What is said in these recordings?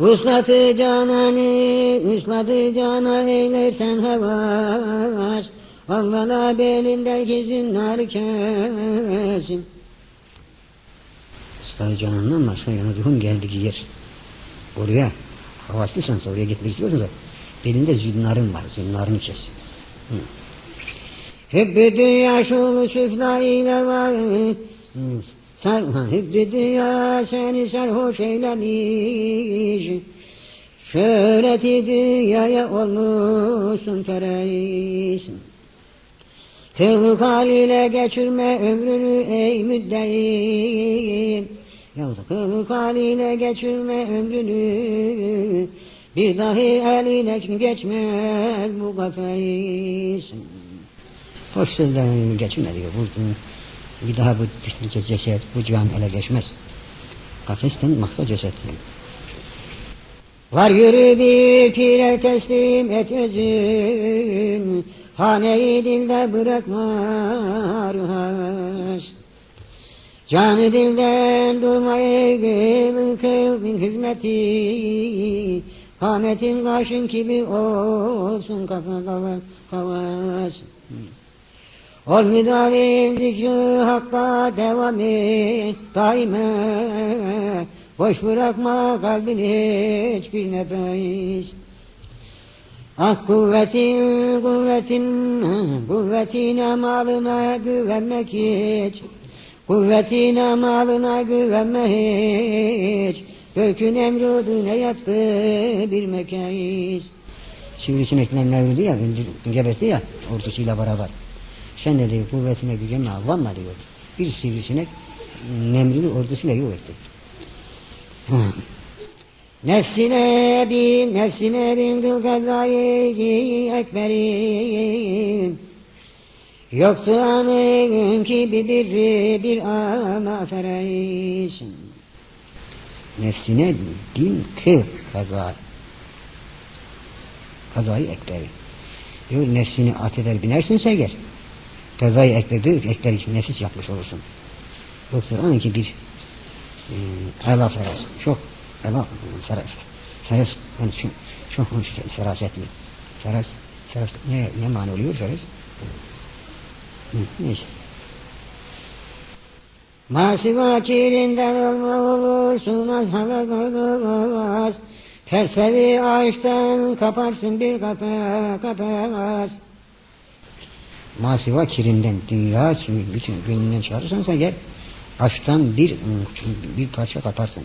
Uslatı cananı, uslatı cana eylersen hevaş. Allah'a belindeki zünnar kesin. Uslatı canandan başka yana ruhum geldi yer. Oraya havaslıysan oraya gitmek istiyorsan da belinde zünnarın var, zünnarını kes. Hı. Hep dünya şulu süfla ile var. Hı. Sar, ha, hep bir dünya seni sarhoş eylemiş. Şöhreti dünyaya olmuşsun tereis. Kılık haliyle geçirme ömrünü ey müddin. Yahut kılık haliyle geçirme ömrünü. Bir dahi eline geçmez bu kafes. Hoş sözlerini geçmedi. Bu, bir daha bu ceset, bu cihan ele geçmez. Kafesten maksat ceset. Var yürü bir pire teslim et özün, Haneyi dilde bırakma ruhas. Canı dilden durmayı kıl, kıldın hizmeti, Hametin kaşın gibi olsun kafa kafa kavas. Ol müdavim zikri hakka devam et daime Boş bırakma kalbini hiçbir nefes. Ah kuvvetin kuvvetin kuvvetine malına güvenmek hiç. Kuvvetine malına güvenme hiç. Türk'ün emrudu ne yaptı bir mekais Sivrisinekle mevludi ya, öldür, geberti ya ordusuyla beraber. Sen de diyor kuvvetine gücüne avlanma diyor. Bir sivrisinek Nemrut'u ordusuyla yok etti. Nefsine bin, nefsine bin kıl kazayı ekberin. Yoksa anın gibi bir, bir ana fereisin. Nefsine bin kıl kazayı. Kazayı ekberi. Diyor nefsini at eder binersin. Kazayı ekber diyor ekber için nefis yapmış olursun. Yoksa onunki bir e, ela feras. Çok ela feras. Feras yani çok, çok hoş ferasetli. Feras, feras ne, ne mani oluyor feras? Hı, neyse. Masiva kirinden olursun az hava Tersevi ağaçtan kaparsın bir kapa kapaz. Masiva kirinden dünya bütün gönlünden çıkarırsan sen gel ağaçtan bir bir parça kaparsın.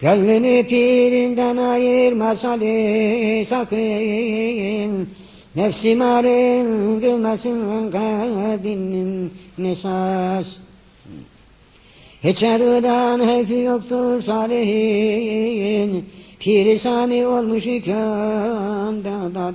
Gönlünü pirinden ayırma salih sakın. Nefsim arındırmasın kalbinin mesaj. Hiç adıdan hevfi yoktur salihin. Pir-i Sami olmuş iken da da